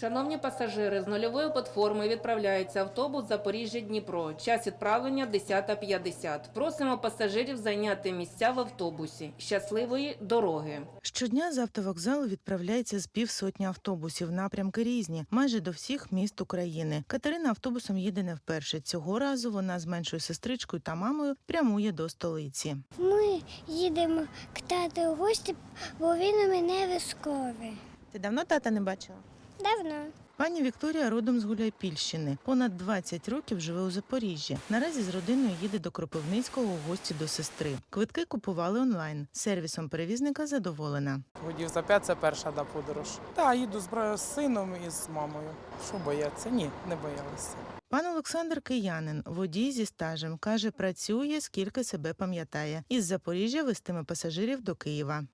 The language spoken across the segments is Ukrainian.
Шановні пасажири, з нульової платформи відправляється автобус Запоріжжя-Дніпро. Час відправлення 10.50. Просимо пасажирів зайняти місця в автобусі. Щасливої дороги! Щодня з автовокзалу відправляється з півсотні автобусів. Напрямки різні, майже до всіх міст України. Катерина автобусом їде не вперше. Цього разу вона з меншою сестричкою та мамою прямує до столиці. Ми їдемо к тату в гості, бо він у мене військовий. Ти давно тата не бачила? Давно. Пані Вікторія родом з Гуляйпільщини. Понад 20 років живе у Запоріжжі. Наразі з родиною їде до Кропивницького у гості до сестри. Квитки купували онлайн. Сервісом перевізника задоволена. Годів за п'ять це перша да, подорож. Так, їду з, з сином і з мамою. Що бояться? Ні, не боялися. Пан Олександр Киянин, водій зі стажем, каже, працює скільки себе пам'ятає. Із Запоріжжя вестиме пасажирів до Києва.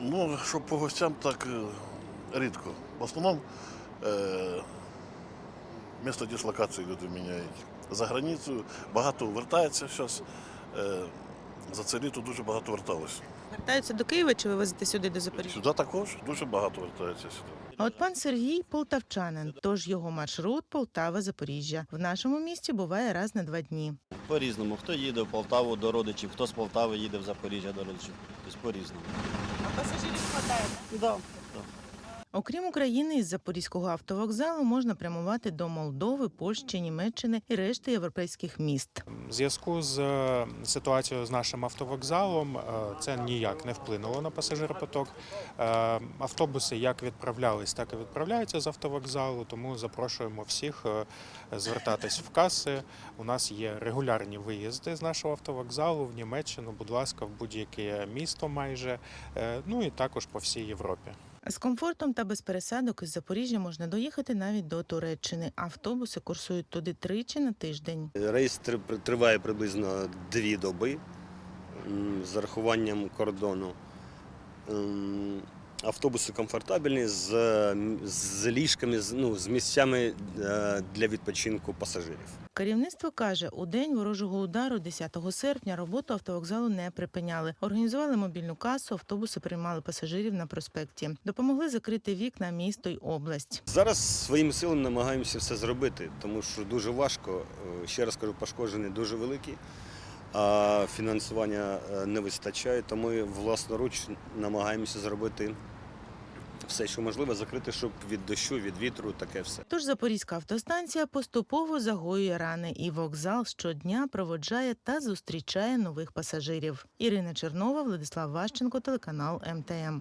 Ну, щоб по гостям так е, рідко. В основному е, місто дислокації люди міняють. За границю багато вертається зараз. Е, за це літо дуже багато верталося. Вертаються до Києва чи ви везете сюди до Запоріжжя? Сюди також дуже багато вертається сюди. А от пан Сергій полтавчанин, тож його маршрут Полтава-Запоріжжя. В нашому місті буває раз на два дні. По-різному. Хто їде в Полтаву до родичів, хто з Полтави їде в Запоріжжя до родичів. Тобто по-різному. А пасажирів хватає? Да. Окрім України, із запорізького автовокзалу можна прямувати до Молдови, Польщі, Німеччини і решти європейських міст. В зв'язку з е, ситуацією з нашим автовокзалом е, це ніяк не вплинуло на пасажиропоток. Е, Автобуси як відправлялись, так і відправляються з автовокзалу, тому запрошуємо всіх звертатись в каси. У нас є регулярні виїзди з нашого автовокзалу в Німеччину, будь ласка, в будь-яке місто майже, ну і також по всій Європі. З комфортом та без пересадок із Запоріжжя можна доїхати навіть до Туреччини. Автобуси курсують туди тричі на тиждень. Рейс триває приблизно дві доби з рахуванням кордону. Автобуси комфортабельні з, з ліжками, з- ну, з місцями е, для відпочинку пасажирів. Керівництво каже, у день ворожого удару 10 серпня роботу автовокзалу не припиняли. Організували мобільну касу, автобуси приймали пасажирів на проспекті. Допомогли закрити вікна місто й область. Зараз своїми силами намагаємося все зробити, тому що дуже важко. Е, Ще раз кажу, пошкоджені дуже великі, а фінансування е, не вистачає, тому ми власноруч намагаємося зробити все, що можливо, закрити, щоб від дощу, від вітру, таке все. Тож Запорізька автостанція поступово загоює рани, і вокзал щодня проводжає та зустрічає нових пасажирів. Ірина Чернова, Владислав Ващенко, телеканал МТМ.